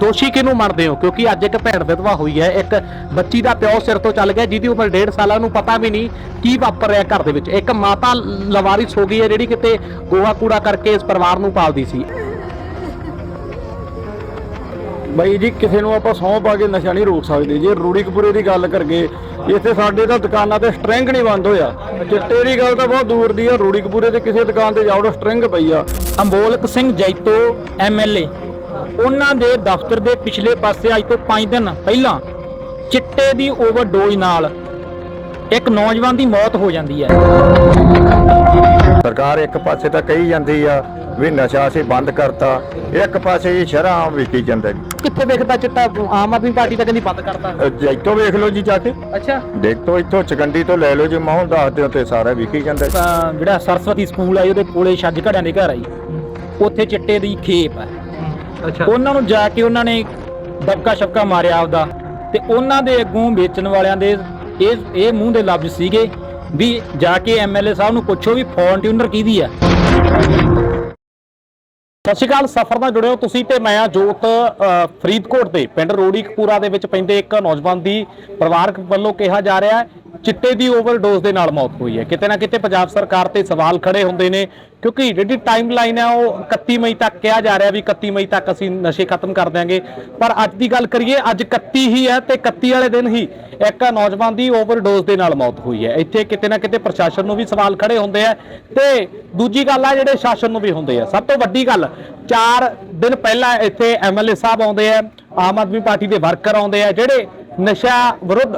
ਦੋਸ਼ੀ ਕਿਹਨੂੰ ਮੰਨਦੇ ਹੋ? ਕਿਉਂਕਿ ਅੱਜ ਇੱਕ ਭੈਣ ਵਿਧਵਾ ਹੋਈ ਹੈ ਇੱਕ ਬੱਚੀ ਦਾ ਪਿਓ ਸਿਰ ਤੋਂ ਚੱਲ ਗਿਆ ਜਿਹਦੀ ਉਮਰ 1.5 ਸਾਲਾਂ ਨੂੰ ਪਤਾ ਵੀ ਨਹੀਂ ਕੀ ਵਾਪਰ ਰਿਹਾ ਘਰ ਦੇ ਵਿੱਚ। ਇੱਕ ਮਾਤਾ ਲਵਾਰਿਸ ਹੋ ਗਈ ਹੈ ਜਿਹੜੀ ਕਿਤੇ ਗੋਹਾ ਕੂੜਾ ਕਰਕੇ ਇਸ ਪਰਿਵਾਰ ਨੂੰ ਪਾਲਦੀ ਸੀ। ਬਈ ਜੀ ਕਿਸੇ ਨੂੰ ਆਪਾਂ ਸਹੁੰ ਪਾ ਕੇ ਨਸ਼ਾ ਨਹੀਂ ਰੋਕ ਸਕਦੇ। ਜੇ ਰੂੜੀਕਪੁਰੇ ਦੀ ਗੱਲ ਕਰਗੇ ਇੱਥੇ ਸਾਡੇ ਤਾਂ ਦੁਕਾਨਾਂ ਤੇ ਸਟ੍ਰਿੰਗ ਨਹੀਂ ਬੰਦ ਹੋਇਆ। ਚਿੱਟੇ ਦੀ ਗੱਲ ਤਾਂ ਬਹੁਤ ਦੂਰ ਦੀ ਆ ਰੂੜੀਕਪੁਰੇ ਤੇ ਕਿਸੇ ਦੁਕਾਨ ਤੇ ਜਾਓ ਸਟ੍ਰਿੰਗ ਪਈ ਆ। ਅੰਬੋਲਕ ਸਿੰਘ ਜੈਤੋ ਐਮਐਲਏ ਉਹਨਾਂ ਦੇ ਦਫ਼ਤਰ ਦੇ ਪਿਛਲੇ ਪਾਸੇ ਅੱਜ ਤੋਂ 5 ਦਿਨ ਪਹਿਲਾਂ ਚਿੱਟੇ ਦੀ ਓਵਰਡੋਜ਼ ਨਾਲ ਇੱਕ ਨੌਜਵਾਨ ਦੀ ਮੌਤ ਹੋ ਜਾਂਦੀ ਹੈ। ਸਰਕਾਰ ਇੱਕ ਪਾਸੇ ਤਾਂ ਕਹੀ ਜਾਂਦੀ ਆ ਵੀ ਨਸ਼ਾ ਅਸੀਂ ਬੰਦ ਕਰਤਾ ਇੱਕ ਪਾਸੇ ਜੀ ਸ਼ਰਾਬ ਵਿਕੀ ਜਾਂਦਾ ਜੀ ਕਿੱਥੇ ਵੇਖਦਾ ਚਿੱਟਾ? ਆਮ ਆਦਮੀ ਪਾਰਟੀ ਤਾਂ ਕਹਿੰਦੀ ਬੰਦ ਕਰਤਾ। ਅਹ ਜੈਤੋ ਵੇਖ ਲਓ ਜੀ ਜਾ ਕੇ। ਅੱਛਾ। ਦੇਖੋ ਇੱਥੋਂ ਚਕੰਡੀ ਤੋਂ ਲੈ ਲਓ ਜੀ ਮਾਹੌਲ ਦੱਸ ਦਿਓ ਤੇ ਸਾਰਾ ਵਿਕੀ ਜਾਂਦਾ। ਜਿਹੜਾ ਸਰਸਵਤੀ ਸਕੂਲ ਹੈ ਉਹਦੇ ਕੋਲੇ ਛੱਜ ਘੜਿਆਂ ਦੇ ਘਰ ਆਈ। ਉੱਥੇ ਚਿੱਟੇ ਦੀ ਖੇਪ ਹੈ ਅੱਛਾ। ਉਹਨਾਂ ਨੂੰ ਜਾ ਕੇ ਉਹਨਾਂ ਨੇ ਦਬਕਾ ਸ਼ਬਕਾ ਮਾਰਿਆ ਆਪਦਾ। ਤੇ ਉਹਨਾਂ ਦੇ ਅੱਗੋਂ ਵੇਚਣ ਵਾਲਿਆਂ ਦੇ ਇਹ ਇਹ ਮੂੰਹ ਦੇ ਲਫ਼ਜ਼ ਸੀਗੇ ਵੀ ਜਾ ਕੇ ਐਮਐਲਏ ਸਾਹਿਬ ਨੂੰ ਪੁੱਛੋ ਵੀ ਫੌਂਟਿਊਨਰ ਕਿਹਦੀ ਆ। ਸਤਿ ਸ਼੍ਰੀ ਅਕਾਲ ਸਫਰ ਨਾਲ ਜੁੜਿਓ ਤੁਸੀਂ ਤੇ ਮੈਂ ਆ ਜੋਤ ਅ, ਫਰੀਦਕੋਟ ਦੇ। ਪਿੰਡ ਰੋੜੀ ਕਪੂਰਾ ਦੇ ਵਿੱਚ ਪੈਂਦੇ ਇੱਕ ਨੌਜਵਾਨ ਦੀ ਪਰਿਵਾਰਕ ਵੱਲੋਂ ਕਿਹਾ ਜਾ ਰਿਹਾ ਹੈ ਚਿੱਟੇ ਦੀ ਓਵਰਡੋਜ਼ ਦੇ ਨਾਲ ਮੌਤ ਹੋਈ ਹੈ। ਕਿਤੇ ਨਾ ਕਿਤੇ ਪੰਜਾਬ ਸਰਕਾਰ ਤੇ ਸਵਾਲ ਖੜੇ ਹੁੰਦੇ ਨੇ, ਕਿਉਂਕਿ ਜਿਹੜੀ ਟਾਈਮਲਾਈਨ ਹੈ ਉਹ 31 ਮਈ ਤੱਕ ਕਿਹਾ ਜਾ ਰਿਹਾ ਵੀ 31 ਮਈ ਤੱਕ ਅਸੀਂ ਨਸ਼ੇ ਖਤਮ ਕਰ ਦਿਆਂਗੇ। ਪਰ ਅੱਜ ਦੀ ਗੱਲ ਕਰੀਏ, ਅੱਜ 31 ਹੀ ਹੈ ਤੇ 31 ਵਾਲੇ ਦਿਨ ਹੀ ਇੱਕ ਨੌਜਵਾਨ ਦੀ ਓਵਰਡੋਜ਼ ਦੇ ਨਾਲ ਮੌਤ ਹੋਈ ਹੈ। ਇੱਥੇ ਕਿਤੇ ਨਾ ਕਿਤੇ ਪ੍ਰਸ਼ਾਸਨ ਨੂੰ ਵੀ ਸਵਾਲ ਖੜੇ ਹੁੰਦੇ ਆ ਤੇ ਦੂਜੀ ਗੱਲ ਆ, ਜਿਹੜੇ ਸ਼ਾਸਨ ਨੂੰ ਵੀ ਹੁੰਦੇ ਆ। ਸਭ ਤੋਂ ਵੱਡੀ ਗੱਲ 4 ਦਿਨ ਪਹਿਲਾਂ ਇੱਥੇ ਐਮਐਲਏ ਸਾਹਿਬ ਆਉਂਦੇ ਆ, ਆਮ ਆਦਮੀ ਪਾਰਟੀ ਦੇ ਵਰਕਰ ਆਉਂਦੇ ਆ, ਜਿਹੜੇ ਨਸ਼ਾ ਵਿਰੁੱਧ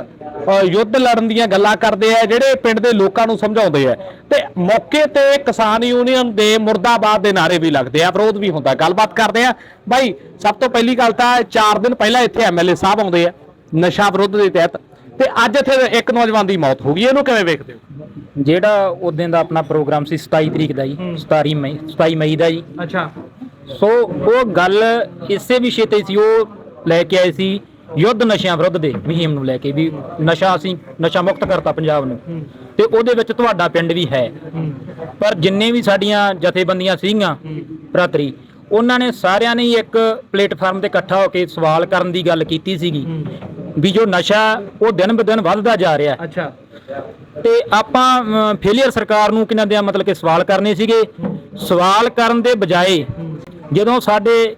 ਯੁੱਧ ਲੜਨ ਦੀਆਂ ਗੱਲਾਂ ਕਰਦੇ ਆ ਜਿਹੜੇ ਪਿੰਡ ਦੇ ਲੋਕਾਂ ਨੂੰ ਸਮਝਾਉਂਦੇ ਆ। ਤੇ ਮੌਕੇ ਤੇ ਕਿਸਾਨ ਯੂਨੀਅਨ ਦੇ ਮੁਰਦਾਬਾਦ ਦੇ ਨਾਰੇ ਵੀ ਲੱਗਦੇ ਆ ਵਿਰੋਧ ਵੀ ਹੁੰਦਾ। ਗੱਲਬਾਤ ਕਰਦੇ ਆ। ਬਾਈ ਸਭ ਤੋਂ ਪਹਿਲੀ ਗੱਲ ਤਾਂ 4 ਦਿਨ ਪਹਿਲਾਂ ਇੱਥੇ ਐਮਐਲਏ ਸਾਹਿਬ ਆਉਂਦੇ ਆ ਨਸ਼ਾ ਵਿਰੁੱਧ ਦੇ ਤਹਿਤ। ਤੇ ਅੱਜ ਇੱਥੇ ਇੱਕ ਨੌਜਵਾਨ ਦੀ ਮੌਤ ਹੋ ਗਈ ਇਹਨੂੰ ਕਿਵੇਂ ਵੇਖਦੇ ਹੋ? ਜਿਹੜਾ ਉਦੋਂ ਦਾ ਆਪਣਾ ਪ੍ਰੋਗਰਾਮ ਸੀ 27 ਤਰੀਕ ਦਾ ਜੀ 27 ਮਈ 27 ਮਈ ਦਾ ਜੀ। ਅੱਛਾ। ਸੋ ਉਹ ਗੱਲ ਇਸੇ ਵਿਸ਼ੇ ਤੇ ਸੀ ਉਹ ਲੈ ਕੇ ਆਏ ਸੀ ਯੁੱਧ ਨਸ਼ਿਆਂ ਵਿਰੁੱਧ ਦੇ ਮੁਹਿੰਮ ਨੂੰ ਲੈ ਕੇ ਵੀ ਨਸ਼ਾ ਅਸੀਂ ਨਸ਼ਾ ਮੁਕਤ ਕਰਤਾ ਪੰਜਾਬ ਨੂੰ। ਤੇ ਉਹਦੇ ਵਿੱਚ ਤੁਹਾਡਾ ਪਿੰਡ ਵੀ ਹੈ। ਪਰ ਜਿੰਨੇ ਵੀ ਸਾਡੀਆਂ ਜਥੇਬੰਦੀਆਂ ਸੀਗੀਆਂ ਭਰਾਤਰੀ ਉਹਨਾਂ ਨੇ ਸਾਰਿਆਂ ਨੇ ਇੱਕ ਪਲੇਟਫਾਰਮ ਤੇ ਇਕੱਠਾ ਹੋ ਕੇ ਸਵਾਲ ਕਰਨ ਦੀ ਗੱਲ ਕੀਤੀ ਸੀਗੀ ਵੀ ਜੋ ਨਸ਼ਾ ਉਹ ਦਿਨ ਬ ਦਿਨ ਵੱਧਦਾ ਜਾ ਰਿਹਾ ਅੱਛਾ। ਤੇ ਆਪਾਂ ਫੇਲਿਅਰ ਸਰਕਾਰ ਨੂੰ ਕਿਨਾਂ ਦੇ ਮਤਲਬ ਕਿ ਸਵਾਲ ਕਰਨੇ ਸੀਗੇ? ਸਵਾਲ ਕਰਨ ਦੇ ਬਜਾਏ ਜਦੋਂ ਸਾਡੇ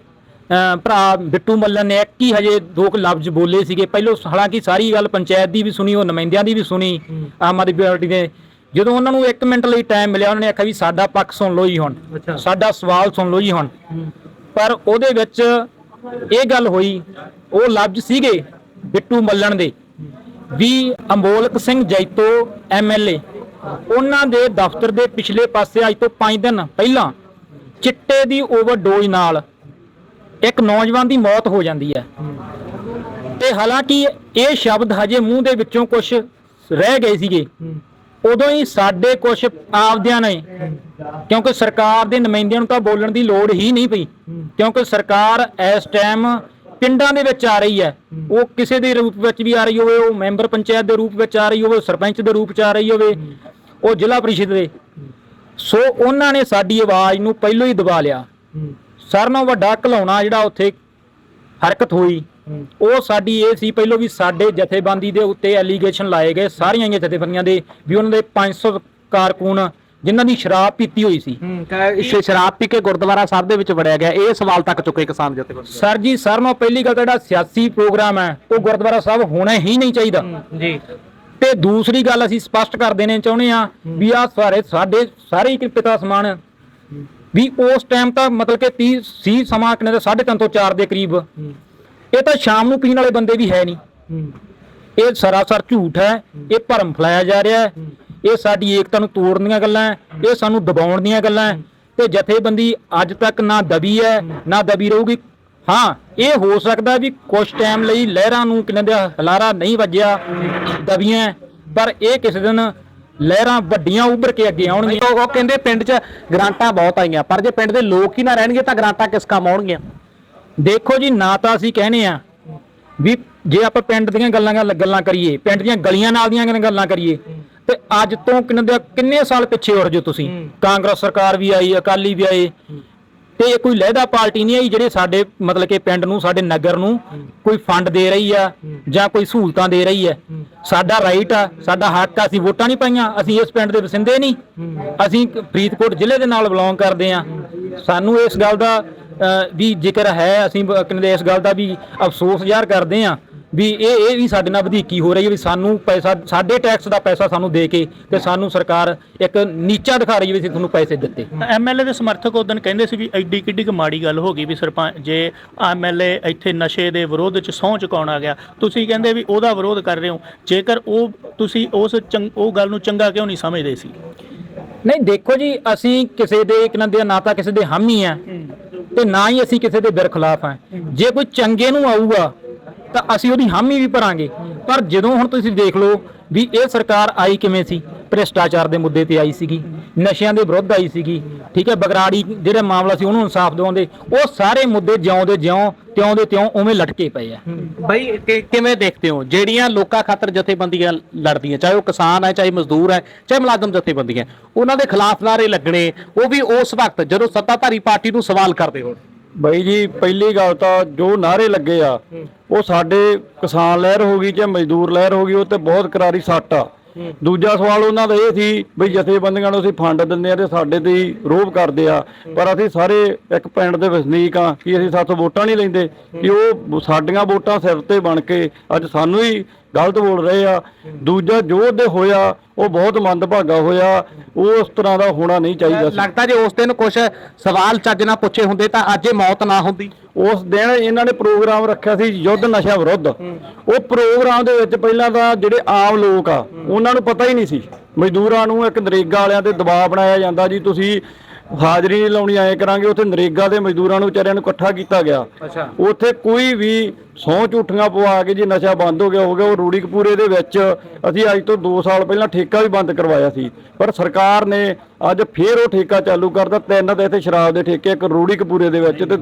ਭਰਾ ਬਿੱਟੂ ਮੱਲਨ ਨੇ ਇੱਕ ਹੀ ਹਜੇ ਦੋ ਕੁ ਲਫ਼ਜ਼ ਬੋਲੇ ਸੀਗੇ। ਪਹਿਲੋਂ ਹਾਲਾਂਕਿ ਸਾਰੀ ਗੱਲ ਪੰਚਾਇਤ ਦੀ ਵੀ ਸੁਣੀ ਉਹ ਨੁਮਾਇੰਦਿਆਂ ਦੀ ਵੀ ਸੁਣੀ ਆਮ ਆਦਮੀ ਪਾਰਟੀ ਦੇ ਜਦੋਂ ਉਹਨਾਂ ਨੂੰ 1 ਮਿੰਟ ਲਈ ਟਾਈਮ ਮਿਲਿਆ ਉਹਨਾਂ ਨੇ ਆਖਿਆ ਵੀ ਸਾਡਾ ਪੱਖ ਸੁਣ ਲਓ ਜੀ ਹੁਣ। ਸਾਡਾ ਸਵਾਲ ਸੁਣ ਲਓ ਜੀ ਹੁਣ। ਪਰ ਉਹਦੇ ਵਿੱਚ ਇਹ ਗੱਲ ਹੋਈ ਉਹ ਲਫ਼ਜ਼ ਸੀਗੇ ਬਿੱਟੂ ਮੱਲਣ ਦੇ ਵੀ ਅੰਬੋਲਕ ਸਿੰਘ ਜੈਤੋ ਐਮਐਲਏ ਉਹਨਾਂ ਦੇ ਦਫ਼ਤਰ ਦੇ ਪਿਛਲੇ ਪਾਸੇ ਅੱਜ ਤੋਂ 5 ਦਿਨ ਪਹਿਲਾਂ ਚਿੱਟੇ ਦੀ ਓਵਰਡੋਜ਼ ਨਾਲ ਇੱਕ ਨੌਜਵਾਨ ਦੀ ਮੌਤ ਹੋ ਜਾਂਦੀ ਹੈ। ਤੇ ਹਾਲਾਂਕਿ ਇਹ ਸ਼ਬਦ ਹਜੇ ਮੂੰਹ ਦੇ ਵਿੱਚੋਂ ਕੁਝ ਰਹਿ ਗਏ ਸੀਗੇ। ਉਦੋਂ ਹੀ ਸਾਡੇ ਕੁਝ ਆਪਦਿਆਂ ਨੇ, ਕਿਉਂਕਿ ਸਰਕਾਰ ਦੇ ਨੁਮਾਇੰਦਿਆਂ ਨੂੰ ਤਾਂ ਬੋਲਣ ਦੀ ਲੋੜ ਹੀ ਨਹੀਂ ਪਈ। ਕਿਉਂਕਿ ਸਰਕਾਰ ਇਸ ਟਾਈਮ ਪਿੰਡਾਂ ਦੇ ਵਿੱਚ ਆ ਰਹੀ ਹੈ। ਉਹ ਕਿਸੇ ਦੇ ਰੂਪ ਵਿੱਚ ਵੀ ਆ ਰਹੀ ਹੋਵੇ, ਉਹ ਮੈਂਬਰ ਪੰਚਾਇਤ ਦੇ ਰੂਪ ਵਿੱਚ ਆ ਰਹੀ ਹੋਵੇ, ਸਰਪੰਚ ਦੇ ਰੂਪ ਵਿੱਚ ਆ ਰਹੀ ਹੋਵੇ, ਉਹ ਜ਼ਿਲ੍ਹਾ ਪਰਿਸ਼ਦ ਦੇ। ਸੋ ਉਹਨਾਂ ਨੇ ਸਾਡੀ ਆਵਾਜ਼ ਨੂੰ ਪਹਿਲਾਂ ਹੀ ਦਬਾ ਲਿਆ। ਸਾਰਿਆਂ ਨਾਲੋਂ ਵੱਡਾ ਘਲਾਉਣਾ ਜਿਹੜਾ ਉੱਥੇ ਹਰਕਤ ਹੋਈ ਉਹ ਸਾਡੀ ਇਹ ਸੀ ਪਹਿਲਾਂ ਵੀ ਸਾਡੇ ਜਥੇਬੰਦੀ ਦੇ ਉੱਤੇ ਐਲੀਗੇਸ਼ਨ ਲਾਏ ਗਏ ਸਾਰੀਆਂ ਹੀ ਜਥੇਬੰਦੀਆਂ ਦੇ ਵੀ ਉਹਨਾਂ ਦੇ 500 ਕਾਰਕੁਨ ਜਿਨ੍ਹਾਂ ਦੀ ਸ਼ਰਾਬ ਪੀਤੀ ਹੋਈ ਸੀ। ਇਸ ਸ਼ਰਾਬ ਪੀ ਕੇ ਗੁਰਦੁਆਰਾ ਸਾਹਿਬ ਦੇ ਵਿੱਚ ਵੜਿਆ ਗਿਆ ਇਹ ਸਵਾਲ ਤੱਕ ਚੁੱਕੇ ਕਿਸਾਨ ਜਥੇਬੰਦੀ। ਸਰ ਜੀ ਸਾਰਿਆਂ ਨਾਲੋਂ ਪਹਿਲੀ ਗੱਲ ਜਿਹੜਾ ਸਿਆਸੀ ਪ੍ਰੋਗਰਾਮ ਹੈ ਉਹ ਗੁਰਦੁਆਰਾ ਸਾਹਿਬ ਹੋਣਾ ਹੀ ਨਹੀਂ ਚਾਹੀਦਾ। ਜੀ। ਤੇ ਦੂਸਰੀ ਗੱਲ ਅਸੀਂ ਸਪਸ਼ਟ ਕਰ ਦੇਣੇ ਚਾਹੁੰਦੇ ਆ ਵੀ ਆ ਸਾਰੇ ਸਾਡੇ ਸਾਰੇ ਪਿਤਾ ਸਮਾਨ ਵੀ ਉਸ ਟਾਈਮ ਤਾਂ ਮਤਲਬ ਕਿ 30 ਸੀ ਸਮਾਂ ਕਿਨੇ ਦਾ 3:30 ਤੋਂ 4 ਦੇ ਕਰੀਬ। ਇਹ ਤਾਂ ਸ਼ਾਮ ਨੂੰ ਪੀਣ ਵਾਲੇ ਬੰਦੇ ਵੀ ਹੈ ਨਹੀਂ। ਇਹ ਸਰਾਸਰ ਝੂਠ ਹੈ। ਇਹ ਭਰਮ ਫੈਲਾਇਆ ਜਾ ਰਿਹਾ ਹੈ। ਇਹ ਸਾਡੀ ਏਕਤਾ ਨੂੰ ਤੋੜਨ ਦੀਆਂ ਗੱਲਾਂ ਹੈ। ਇਹ ਸਾਨੂੰ ਦਬਾਉਣ ਦੀਆਂ ਗੱਲਾਂ ਤੇ ਜਥੇਬੰਦੀ ਅੱਜ ਤੱਕ ਨਾ ਦਬੀ ਹੈ ਨਾ ਦਬੀ ਰਹੂਗੀ। ਹਾਂ ਇਹ ਹੋ ਸਕਦਾ ਵੀ ਕੁਝ ਟਾਈਮ ਲਈ ਲਹਿਰਾਂ ਨੂੰ ਕਿਨਾਂ ਦਾ ਹਲਾਰਾ ਨਹੀਂ ਵੱਜਿਆ ਦਬੀਆਂ ਪਰ ਇਹ ਕਿਸੇ ਦਿਨ ਲਹਿਰਾਂ ਵੱਡੀਆਂ ਉੱਭਰ ਕੇ ਅੱਗੇ ਆਉਣਗੀਆਂ। ਉਹ ਕਹਿੰਦੇ ਪਿੰਡ 'ਚ ਗ੍ਰਾਂਟਾਂ ਬਹੁਤ ਆਈਆਂ ਪਰ ਜੇ ਪਿੰਡ ਦੇ ਲੋਕ ਹੀ ਨਾ ਰਹਿਣਗੇ ਤਾਂ ਗ੍ਰਾਂਟਾਂ ਕਿਸ ਕੰਮ ਆਉਣਗੀਆਂ? ਦੇਖੋ ਜੀ ਨਾ ਤਾਂ ਅਸੀਂ ਕਹਿੰਦੇ ਆ ਵੀ ਜੇ ਆਪਾਂ ਪਿੰਡ ਦੀਆਂ ਗੱਲਾਂ ਗੱਲ- ਕਰੀਏ ਪਿੰਡ ਦੀਆਂ ਗਲੀਆਂ ਨਾਲ ਦੀਆਂ ਗੱਲਾਂ ਕਰੀਏ ਤੇ ਅੱਜ ਤੋਂ ਕਿੰਨੇ ਕਿੰਨੇ ਸਾਲ ਪਿੱਛੇ ਉੜ ਜੋ ਤੁਸੀਂ? ਕਾਂਗਰਸ ਸਰਕਾਰ ਵੀ ਆਈ ਅਕਾਲੀ ਵੀ ਆਏ। ਤੇ ਇਹ ਕੋਈ ਲਹਿਦਾ ਪਾਰਟੀ ਨਹੀਂ ਆਈ ਜਿਹੜੇ ਸਾਡੇ ਮਤਲਬ ਕਿ ਪਿੰਡ ਨੂੰ ਸਾਡੇ ਨਗਰ ਨੂੰ ਕੋਈ ਫੰਡ ਦੇ ਰਹੀ ਆ ਜਾਂ ਕੋਈ ਸਹੂਲਤਾਂ ਦੇ ਰਹੀ ਹੈ। ਸਾਡਾ ਰਾਈਟ ਆ ਸਾਡਾ ਹੱਕ ਆ ਅਸੀਂ ਵੋਟਾਂ ਨਹੀਂ ਪਾਈਆਂ ਅਸੀਂ ਇਸ ਪਿੰਡ ਦੇ ਵਸਿੰਦੇ ਨਹੀਂ। ਅਸੀਂ ਫਰੀਦਕੋਟ ਜ਼ਿਲ੍ਹੇ ਦੇ ਨਾਲ ਬਿਲੋਂਗ ਕਰਦੇ ਆ। ਸਾਨੂੰ ਇਸ ਗੱਲ ਦਾ ਵੀ ਜ਼ਿਕਰ ਹੈ ਅਸੀਂ ਇਸ ਗੱਲ ਦਾ ਵੀ ਅਫਸੋਸ ਜ਼ਾਹਰ ਕਰਦੇ ਆ। ਵੀ ਇਹ ਇਹ ਵੀ ਸਾਡੇ ਨਾਲ ਵਧੀਕੀ ਹੋ ਰਹੀ ਹੈ ਵੀ ਸਾਨੂੰ ਪੈਸਾ ਸਾਡੇ ਟੈਕਸ ਦਾ ਪੈਸਾ ਸਾਨੂੰ ਦੇ ਕੇ ਤੇ ਸਾਨੂੰ ਸਰਕਾਰ ਇੱਕ ਨੀਚਾ ਦਿਖਾ ਰਹੀ ਹੈ ਵੀ ਅਸੀਂ ਤੁਹਾਨੂੰ ਪੈਸੇ ਦਿੱਤੇ। ਐਮਐਲਏ ਦੇ ਸਮਰਥਕ ਉਦੋਂ ਕਹਿੰਦੇ ਸੀ ਵੀ ਐਡੀ ਕਿੱਡੀ ਕੁ ਮਾੜੀ ਗੱਲ ਹੋ ਗਈ ਵੀ ਸਰਪੰਚ ਜੇ ਐਮਐਲਏ ਇੱਥੇ ਨਸ਼ੇ ਦੇ ਵਿਰੋਧ ਚ ਸਹੁੰ ਚੁਕਾਉਣ ਆ ਗਿਆ ਤੁਸੀਂ ਕਹਿੰਦੇ ਵੀ ਉਹਦਾ ਵਿਰੋਧ ਕਰ ਰਹੇ ਹੋ ਜੇਕਰ ਉਹ ਤੁਸੀਂ ਉਸ ਉਹ ਗੱਲ ਨੂੰ ਚੰਗਾ ਕਿਉਂ ਨਹੀਂ ਸਮਝਦੇ ਸੀ? ਨਹੀਂ ਦੇਖੋ ਜੀ ਅਸੀਂ ਕਿਸੇ ਦੇ ਇੱਕ ਨਾ ਨਾ ਤਾਂ ਕਿਸੇ ਦੇ ਹਾਮੀ ਆ ਤੇ ਨਾ ਹੀ ਅਸੀਂ ਕਿਸੇ ਦੇ ਬਿਰ ਖਿਲਾਫ ਆ। ਜੇ ਕੋਈ ਚੰਗੇ ਨੂੰ ਆਊਗਾ ਤਾਂ ਅਸੀਂ ਉਹਦੀ ਹਾਮੀ ਵੀ ਭਰਾਂਗੇ। ਪਰ ਜਦੋਂ ਹੁਣ ਤੁਸੀਂ ਦੇਖ ਲਓ ਵੀ ਇਹ ਸਰਕਾਰ ਆਈ ਕਿਵੇਂ ਸੀ, ਭ੍ਰਿਸ਼ਟਾਚਾਰ ਦੇ ਮੁੱਦੇ ਤੇ ਆਈ ਸੀਗੀ, ਨਸ਼ਿਆਂ ਦੇ ਵਿਰੁੱਧ ਆਈ ਸੀਗੀ, ਠੀਕ ਹੈ, ਬਗਰਾੜੀ ਜਿਹੜਾ ਮਾਮਲਾ ਸੀ ਉਹਨੂੰ ਇਨਸਾਫ ਦਿਵਾਉਂਦੇ ਉਹ ਸਾਰੇ ਮੁੱਦੇ ਜਿਉਂ ਦੇ ਜਿਉਂ, ਤਿਉਂ ਦੇ ਤਿਉਂ ਉਵੇਂ ਲਟਕੇ ਪਏ ਆ। ਬਈ ਕਿਵੇਂ ਦੇਖਦੇ ਹੋ? ਜਿਹੜੀਆਂ ਲੋਕਾਂ ਖਾਤਰ ਜਥੇਬੰਦੀਆਂ ਲੜਦੀਆਂ, ਚਾਹੇ ਉਹ ਕਿਸਾਨ ਹੈ, ਚਾਹੇ ਮਜ਼ਦੂਰ ਹੈ, ਚਾਹੇ ਮੁਲਾਜ਼ਮ ਜਥੇਬੰਦੀਆਂ, ਉਹਨਾਂ ਦੇ ਖਿਲਾਫ ਨਾਰੇ ਲੱਗਣੇ, ਉਹ ਵੀ ਉਸ ਵਕਤ ਜਦੋਂ ਸੱਤਾਧਾਰੀ ਪਾਰਟੀ ਨੂੰ ਸਵਾਲ ਕਰਦੇ ਹੋਣ। ਬਾਈ ਜੀ ਪਹਿਲੀ ਗੱਲ ਤਾਂ ਜੋ ਨਾਰੇ ਲੱਗੇ ਆ ਉਹ ਸਾਡੇ ਕਿਸਾਨ ਲਹਿਰ ਹੋ ਗਈ ਜਾਂ ਮਜ਼ਦੂਰ ਲਹਿਰ ਹੋ ਗਈ ਉਹ ਤੇ ਬਹੁਤ ਕਰਾਰੀ ਸੱਟ ਆ। ਦੂਜਾ ਸਵਾਲ ਉਹਨਾਂ ਦਾ ਇਹ ਸੀ ਵੀ ਜਥੇਬੰਦੀਆਂ ਨੂੰ ਅਸੀਂ ਫੰਡ ਦਿੰਦੇ ਆ ਤੇ ਸਾਡੇ ਤੇ ਹੀ ਰੋਬ ਕਰਦੇ ਆ। ਪਰ ਅਸੀਂ ਸਾਰੇ ਇੱਕ ਪਿੰਡ ਦੇ ਵਸਨੀਕ ਆ ਕਿ ਅਸੀਂ ਸਾਥੋਂ ਵੋਟਾਂ ਨਹੀਂ ਲੈਂਦੇ ਕਿ ਉਹ ਸਾਡੀਆਂ ਵੋਟਾਂ ਸਿਰ ਤੇ ਬਣ ਕੇ ਅੱਜ ਸਾਨੂੰ ਹੀ ਗਲਤ ਬੋਲ ਰਹੇ ਆ। ਦੂਜਾ ਜੋ ਉਹਦੇ ਹੋਇਆ ਉਹ ਬਹੁਤ ਮੰਦਭਾਗਾ ਹੋਇਆ। ਉਹ ਉਸ ਤਰ੍ਹਾਂ ਦਾ ਹੋਣਾ ਨਹੀਂ ਚਾਹੀਦਾ ਸੀ। ਲੱਗਦਾ ਜੇ ਉਸ ਦਿਨ ਕੁਝ ਸਵਾਲ ਚੱਜ ਨਾਲ ਪੁੱਛੇ ਹੁੰਦੇ ਤਾਂ ਅੱਜ ਇਹ ਮੌਤ ਨਾ ਹੁੰਦੀ। ਉਸ ਦਿਨ ਇਹਨਾਂ ਨੇ ਪ੍ਰੋਗਰਾਮ ਰੱਖਿਆ ਸੀ ਯੁੱਧ ਨਸ਼ਾ ਵਿਰੁੱਧ। ਉਹ ਪ੍ਰੋਗਰਾਮ ਦੇ ਵਿੱਚ ਪਹਿਲਾਂ ਤਾਂ ਜਿਹੜੇ ਆਮ ਲੋਕ ਆ ਉਹਨਾਂ ਨੂੰ ਪਤਾ ਹੀ ਨਹੀਂ ਸੀ। ਮਜ਼ਦੂਰਾਂ ਨੂੰ ਇੱਕ ਨਰੇਗਾ ਵਾਲਿਆਂ ਤੇ ਦਬਾਅ ਬਣਾਇਆ ਜਾਂਦਾ ਜੀ ਤੁਸੀਂ ਹਾਜ਼ਰੀ ਨਹੀਂ ਲਾਉਣੀ ਐ ਕਰਾਂਗੇ ਉੱਥੇ ਨਰੇਗਾ ਦੇ ਮਜ਼ਦੂਰਾਂ ਨੂੰ ਵਿਚਾਰਿਆਂ ਨੂੰ ਇਕੱਠਾ ਕੀਤਾ ਗਿਆ। ਅੱਛਾ। ਉੱਥੇ ਕੋਈ ਵੀ ਸੌ ਝੂਠੀਆਂ ਪਵਾ ਕੇ ਜੇ ਨਸ਼ਾ ਬੰਦ ਹੋ ਗਿਆ ਹੋ ਗਿਆ ਉਹ ਰੂੜੀ ਕਪੂਰੇ ਦੇ ਵਿੱਚ ਅਸੀਂ ਅੱਜ ਤੋਂ 2 ਸਾਲ ਪਹਿਲਾਂ ਠੇਕਾ ਵੀ ਬੰਦ ਕਰਵਾਇਆ ਸੀ। ਪਰ ਸਰਕਾਰ ਨੇ ਅੱਜ ਫੇਰ ਉਹ ਠੇਕਾ ਚਾਲੂ ਕਰਤਾ ਤਿੰਨ ਤੇ ਇੱਥੇ ਸ਼ਰਾਬ ਦੇ ਠੇਕੇ ਇੱਕ ਰੂੜੀ ਕਪੂਰੇ ਦੇ ਵਿੱਚ ਤੇ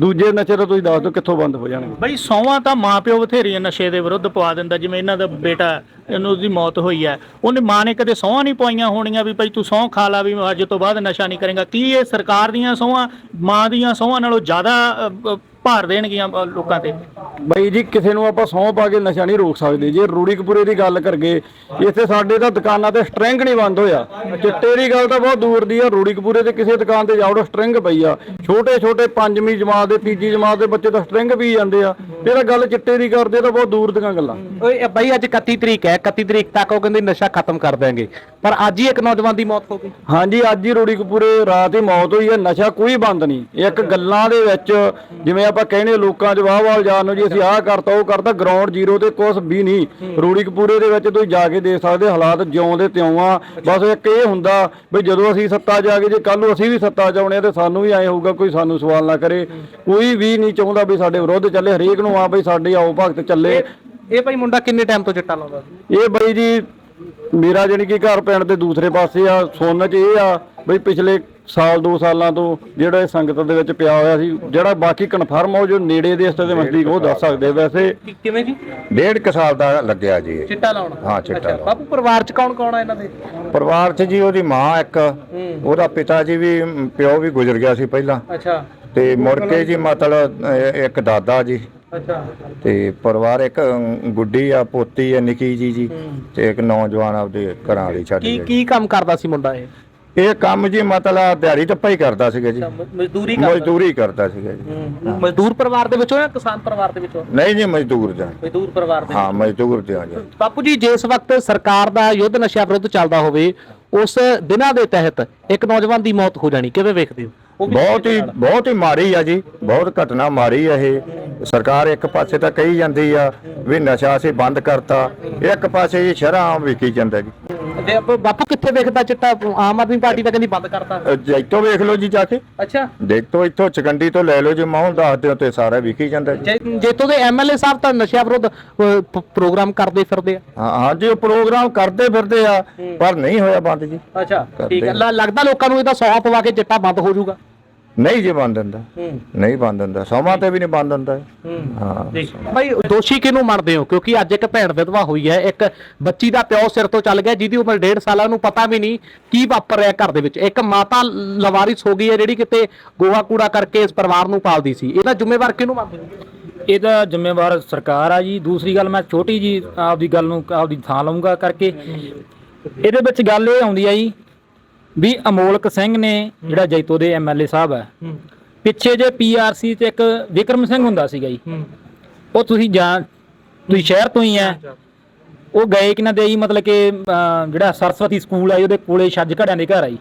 ਦੂਜੇ ਨਸ਼ੇ ਤਾਂ ਤੁਸੀਂ ਦੱਸ ਦਿਓ ਕਿੱਥੋਂ ਬੰਦ ਹੋ ਜਾਣਗੇ। ਬਈ ਸੌਵਾਂ ਤਾਂ ਮਾਪਿਓ ਬਥੇਰੀਆਂ ਨਸ਼ੇ ਦੇ ਵਿਰੁੱਧ ਪਵਾ ਦਿੰਦਾ ਜਿਵੇਂ ਇਹਨਾਂ ਦਾ ਬੇਟਾ ਇਹਨੂੰ ਉਹਦੀ ਮੌਤ ਹੋਈ ਹੈ ਉਹਨੇ ਮਾਂ ਨੇ ਕਦੇ ਸੌਹਾਂ ਨਹੀਂ ਪਾਈਆਂ ਹੋਣੀਆਂ ਵੀ ਭਾਈ ਤੂੰ ਸਹੁੰ ਖਾ ਲਾ ਵੀ ਅੱਜ ਤੋਂ ਬਾਅਦ ਨਸ਼ਾ ਨਹੀਂ ਕਰੇਗਾ। ਕੀ ਇਹ ਸਰਕਾਰ ਦੀਆਂ ਸਹੁੰਆਂ ਮਾਂ ਦੀਆਂ ਸਹੁੰਆਂ ਨਾਲੋਂ ਜ਼ਿਆਦਾ ਅ, ਅ, ਭਾਰ ਦੇਣਗੀਆਂ ਅ, ਲੋਕਾਂ ਤੇ। ਬਈ ਜੀ ਕਿਸੇ ਨੂੰ ਆਪਾਂ ਸਹੁੰ ਪਾ ਕੇ ਨਸ਼ਾ ਨਹੀਂ ਰੋਕ ਸਕਦੇ। ਜੇ ਰੂੜੀ ਕਪੂਰੇ ਦੀ ਗੱਲ ਕਰਗੇ ਇੱਥੇ ਸਾਡੇ ਤਾਂ ਦੁਕਾਨਾਂ ਤੇ ਸਟ੍ਰਿੰਗ ਨਹੀਂ ਬੰਦ ਹੋਇਆ। ਚਿੱਟੇ ਦੀ ਗੱਲ ਤਾਂ ਬਹੁਤ ਦੂਰ ਦੀ ਆ। ਰੂੜੀ ਕਪੂਰੇ ਤੇ ਕਿਸੇ ਦੁਕਾਨ ਤੇ ਜਾਓ ਸਟ੍ਰਿੰਗ ਪਈ ਆ। ਛੋਟੇ ਛੋਟੇ ਪੰਜਵੀਂ ਜਮਾਤ ਦੇ ਤੀਜੀ ਜਮਾਤ ਦੇ ਬੱਚੇ ਤਾਂ ਸਟ੍ਰਿੰਗ ਪੀ ਜਾਂਦੇ ਆ। ਇਹ ਤਾਂ ਗੱਲ ਚਿੱਟੇ ਦੀ ਕਰਦੇ ਤਾਂ ਬਹੁਤ ਦੂਰ ਦੀਆਂ ਗੱਲਾਂ। ਓਏ ਬਈ ਅੱਜ 31 ਤਰੀਕ ਹੈ। 31 ਤਰੀਕ ਤੱਕ ਉਹ ਕਹਿੰਦੇ ਨਸ਼ਾ ਖਤਮ ਕਰ ਦੇਣਗੇ ਪਰ ਅੱਜ ਹੀ ਇੱਕ ਨੌਜਵਾਨ ਦੀ ਮੌਤ ਹੋ ਗਈ। ਹਾਂਜੀ ਅੱਜ ਹੀ ਰੂੜੀ ਕਪੂਰੇ ਰਾਤ ਹੀ ਮੌਤ ਹੋਈ ਹੈ। ਨਸ਼ਾ ਕੋਈ ਬੰਦ ਨਹੀਂ। ਇੱਕ ਗੱਲਾਂ ਦੇ ਵਿੱਚ ਜਿਵੇਂ ਆਪਾਂ ਕਹਿੰਦੇ ਲੋਕਾਂ 'ਚ ਵਾਹ ਵਾਹ ਜਾਣ ਨੂੰ ਜੀ ਅਸੀਂ ਆਹ ਕਰਤਾ ਉਹ ਕਰਤਾ ਗਰਾਊਂਡ ਜ਼ੀਰੋ ਤੇ ਕੁਝ ਵੀ ਨਹੀਂ। ਰੂੜੀ ਕਪੂਰੇ ਦੇ ਵਿੱਚ ਤੁਸੀਂ ਜਾ ਕੇ ਦੇਖ ਸਕਦੇ ਹਾਲਾਤ ਜਿਉਂ ਦੇ ਤਿਉਂ ਆ ਬਸ ਇੱਕ ਇਹ ਹੁੰਦਾ ਵੀ ਜਦੋਂ ਅਸੀਂ ਸੱਤਾ 'ਚ ਆ ਗਏ ਜੇ ਕੱਲ ਨੂੰ ਅਸੀਂ ਵੀ ਸੱਤਾ 'ਚ ਆਉਣੇ ਆ ਤੇ ਸਾਨੂੰ ਵੀ ਐ ਹੋਊਗਾ ਕੋਈ ਸਾਨੂੰ ਸਵਾਲ ਨਾ ਕਰੇ। ਕੋਈ ਵੀ ਨਹੀਂ ਚਾਹੁੰਦਾ ਵੀ ਸਾਡੇ ਵਿਰੁੱਧ ਚੱਲੇ ਹਰੇਕ ਨੂੰ ਆ ਬਈ ਸਾਡੇ ਆਓ ਭਗਤ ਚੱਲੇ। ਇਹ ਬਈ ਮੁੰਡਾ ਕਿੰਨੇ ਟਾਈਮ ਤੋਂ ਚਿੱਟਾ ਲਾਉਂਦਾ ਇਹ ਬਈ ਜੀ ਮੇਰਾ ਜਾਣੀ ਕਿ ਘਰ ਪਿੰਡ ਦੇ ਦੂਸਰੇ ਪਾਸੇ ਆ ਸੁਣਨ ਚ ਇਹ ਆ ਬਈ ਪਿਛਲੇ ਸਾਲ ਦੋ ਸਾਲਾਂ ਤੋਂ ਜਿਹੜਾ ਇਹ ਸੰਗਤ ਦੇ ਵਿੱਚ ਪਿਆ ਹੋਇਆ ਸੀ ਜਿਹੜਾ ਬਾਕੀ ਕਨਫਰਮ ਹੋ ਜੋ ਨੇੜੇ ਦੇ ਸਤੇ ਦੇ ਮਸਲੀ ਉਹ ਦੱਸ ਸਕਦੇ ਵੈਸੇ। ਕਿਵੇਂ ਜੀ? ਡੇਢ ਕੁ ਸਾਲ ਦਾ ਲੱਗਿਆ ਜੀ ਇਹ। ਚਿੱਟਾ ਲਾਉਣਾ। ਹਾਂ, ਚਿੱਟਾ ਅੱਛਾ, ਲਾਉਣਾ। ਬਾਪੂ ਪਰਿਵਾਰ ਚ ਕੌਣ ਕੌਣ ਆ ਇਹਨਾਂ ਦੇ? ਪਰਿਵਾਰ 'ਚ ਜੀ ਉਹਦੀ ਮਾਂ ਇੱਕ ਉਹਦਾ ਪਿਤਾ ਜੀ ਵੀ ਮ, ਪਿਓ ਵੀ ਗੁਜ਼ਰ ਗਿਆ ਸੀ ਪਹਿਲਾਂ। ਅੱਛਾ। ਤੇ ਮੁੜ ਕੇ ਜੀ ਮਤਲਬ ਅ, ਇੱਕ ਦਾਦਾ ਜੀ। ਅੱਛਾ। ਤੇ ਪਰਿਵਾਰ ਇੱਕ ਅ, ਗੁੱਡੀ ਆ ਪੋਤੀ ਆ ਨਿੱਕੀ ਜੀ ਜੀ। ਤੇ ਇੱਕ ਨੌਜਵਾਨ ਆਪਦੇ ਘਰਾਂ ਵਾਲੀ ਛੱਡ ਕੀ ਕੀ ਕੰਮ ਕਰਦਾ ਸੀ ਮੁੰਡਾ ਇਹ? ਇਹ ਕੰਮ ਜੀ ਮਤਲਬ ਦਿਹਾੜੀ ਟੱਪਾ ਹੀ ਕਰਦਾ ਸੀਗਾ ਜੀ। ਮਜ਼ਦੂਰੀ ਮਜ਼ਦੂਰੀ ਕਰਦਾ ਸੀਗਾ ਜੀ। ਮਜ਼ਦੂਰ ਪਰਿਵਾਰ ਦੇ ਵਿੱਚੋਂ ਜਾਂ ਕਿਸਾਨ ਪਰਿਵਾਰ ਦੇ ਵਿੱਚੋਂ? ਨਹੀਂ ਜੀ ਮਜ਼ਦੂਰ ਦਾ ਮਜ਼ਦੂਰ ਪਰਿਵਾਰ ਦੇ ਹਾਂ ਮਜ਼ਦੂਰ ਤੇ ਆ ਜੀ। ਬਾਪੂ ਜੀ ਜਿਸ ਵਕਤ ਸਰਕਾਰ ਦਾ ਯੁੱਧ ਨਸ਼ਾ ਵਿਰੁੱਧ ਚੱਲਦਾ ਹੋਵੇ ਉਸ ਦਿਨਾਂ ਦੇ ਤਹਿਤ ਇੱਕ ਨੌਜਵਾਨ ਦੀ ਮੌਤ ਹੋ ਜਾਣੀ ਕਿਵੇਂ ਵੇਖਦੇ ਹੋ? ਬਹੁਤ ਹੀ ਬਹੁਤ ਹੀ ਮਾੜੀ ਆ ਜੀ ਬਹੁਤ ਘਟਨਾ ਮਾਰੀ ਆ ਇਹ। ਸਰਕਾਰ ਇੱਕ ਪਾਸੇ ਤਾਂ ਕਹੀ ਜਾਂਦੀ ਆ ਵੀ ਨਸ਼ਾ ਅਸੀਂ ਬੰਦ ਕਰਤਾ ਇੱਕ ਪਾਸੇ ਜੀ ਸ਼ਰਾਬ ਵਿਕੀ ਜਾਂਦਾ ਜੀ। ਤੇ ਆਪ- ਬਾਪੂ ਕਿੱਥੇ ਵੇਖਦਾ ਚਿੱਟਾ ਆਮ ਆਦਮੀ ਪਾਰਟੀ ਤਾਂ ਕਹਿੰਦੀ ਬੰਦ ਕਰਤਾ। ਜੈਤੋਂ ਵੇਖ ਲਓ ਜੀ ਜਾ ਕੇ। ਅੱਛਾ। ਦੇਖੋ ਇੱਥੋਂ ਚਕੰਡੀ ਤੋਂ ਲੈ ਲਓ ਜੀ ਮਾਹੌਲ ਦੱਸਦੇ ਹੋ ਤੇ ਸਾਰਾ ਵਿਕੀ ਜਾਂਦਾ ਜੇਤੋਂ ਦੇ ਐਮਐਲਏ ਸਾਹਿਬ ਤਾਂ ਨਸ਼ਾ ਵਿਰੁੱਧ ਪ੍ਰੋਗਰਾਮ ਕਰਦੇ ਫਿਰਦੇ ਆ। ਹਾਂ ਜੀ ਉਹ ਪ੍ਰੋਗਰਾਮ ਕਰਦੇ ਫਿਰਦੇ ਆ ਪਰ ਨਹੀਂ ਹੋਇਆ ਬੰਦ ਜੀ। ਅੱਛਾ ਠੀਕ ਹੈ ਲੱਗਦਾ ਲੋਕਾਂ ਨੂੰ ਇਹਦਾ ਸੌਂਪ ਪਵਾ ਕੇ ਚਿੱਟਾ ਬੰਦ ਹੋ ਜਾਊਗਾ। ਨਹੀਂ ਜੀ ਬੰਦ ਦਿੰਦਾ ਨਹੀਂ ਬੰਦ ਦਿੰਦਾ ਸਮਾਂ ਤੇ ਵੀ ਨਹੀਂ ਬੰਦ ਦਿੰਦਾ ਹਾਂ। ਭਾਈ ਦੋਸ਼ੀ ਕਿਹਨੂੰ ਮੰਨਦੇ ਹੋ? ਕਿਉਂਕਿ ਅੱਜ ਇੱਕ ਭੈਣ ਵਿਧਵਾ ਹੋਈ ਹੈ। ਇੱਕ ਬੱਚੀ ਦਾ ਪਿਓ ਸਿਰ ਤੋਂ ਚੱਲ ਗਿਆ ਜਿਹਦੀ ਉਮਰ 1.5 ਸਾਲਾਂ ਨੂੰ ਪਤਾ ਵੀ ਨਹੀਂ ਕੀ ਵਾਪਰ ਰਿਹਾ ਘਰ ਦੇ ਵਿੱਚ। ਇੱਕ ਮਾਤਾ ਲਵਾਰਿਸ ਹੋ ਗਈ ਹੈ ਜਿਹੜੀ ਕਿਤੇ ਗੋਹਾ ਕੂੜਾ ਕਰਕੇ ਇਸ ਪਰਿਵਾਰ ਨੂੰ ਪਾਲਦੀ ਸੀ। ਇਹਦਾ ਜ਼ਿੰਮੇਵਾਰ ਕਿਹਨੂੰ ਮੰਨਦੇ ਹੋ? ਇਹਦਾ ਜ਼ਿੰਮੇਵਾਰ ਸਰਕਾਰ ਆ ਜੀ। ਦੂਸਰੀ ਗੱਲ ਮੈਂ ਛੋਟੀ ਜੀ ਆਪਦੀ ਗੱਲ ਨੂੰ ਆਪਦੀ ਥਾਂ ਲਵਾਂਗਾ ਕਰਕੇ। ਇਹਦੇ ਵਿੱਚ ਗੱਲ ਇਹ ਆਉਂਦੀ ਆ ਜੀ ਵੀ ਅਮੋਲਕ ਸਿੰਘ ਨੇ ਜਿਹੜਾ ਜੈਤੋ ਦੇ ਐਮਐਲਏ ਸਾਹਿਬ ਹੈ ਪਿੱਛੇ ਜੇ ਪੀਆਰਸੀ ਤੇ ਇੱਕ ਵਿਕਰਮ ਸਿੰਘ ਹੁੰਦਾ ਸੀਗਾ ਜੀ। ਉਹ ਤੁਸੀਂ ਜਾਂ ਤੁਸੀਂ ਸ਼ਹਿਰ ਤੋਂ ਹੀ ਆ ਉਹ ਗਏ ਕਿ ਨਾ ਦੇ ਜੀ ਮਤਲਬ ਕਿ ਜਿਹੜਾ ਸਰਸਵਤੀ ਸਕੂਲ ਆ ਉਹਦੇ ਕੋਲੇ ਛੱਜ ਘੜਿਆਂ ਦੇ ਘਰ ਆ ਜੀ